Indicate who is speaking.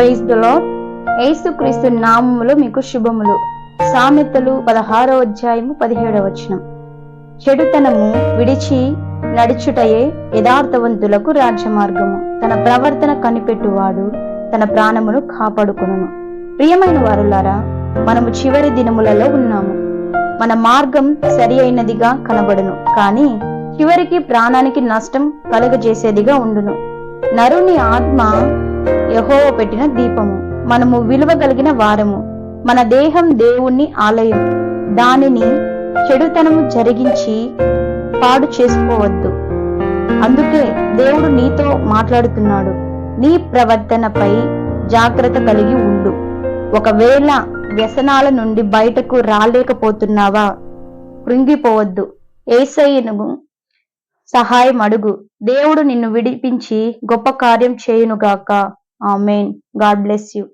Speaker 1: Praise దులో lord యేసుక్రీస్తు నామములో మీకు శుభములు. సామెతలు పదహారో అధ్యాయము పదిహేడవ వచనం. చెడుతనము విడిచి నడుచుటయే యథార్థవంతులకు రాజ్యమార్గము. తన ప్రవర్తన కనిపెట్టువాడు తన ప్రాణమును కాపాడుకును ప్రియమైన వారులారా మనము చివరి దినములలో ఉన్నాము. మన మార్గం సరి అయినదిగా కనబడును కానీ చివరికి ప్రాణానికి నష్టం కలుగజేసేదిగా ఉండును. నరుని ఆత్మ యహోవ పెట్టిన దీపము మనము విలువ కలిగిన వారము మన దేహం దేవుణ్ణి ఆలయం దానిని చెడుతనము జరిగించి పాడు చేసుకోవద్దు. అందుకే దేవుడు నీతో మాట్లాడుతున్నాడు నీ ప్రవర్తనపై జాగ్రత్త కలిగి ఉండు. ఒకవేళ వ్యసనాల నుండి బయటకు రాలేకపోతున్నావా కృంగిపోవద్దు. ఏసయ్యను సహాయం అడుగు దేవుడు నిన్ను విడిపించి గొప్ప కార్యం చేయునుగాక. ఆమెన్. God bless you.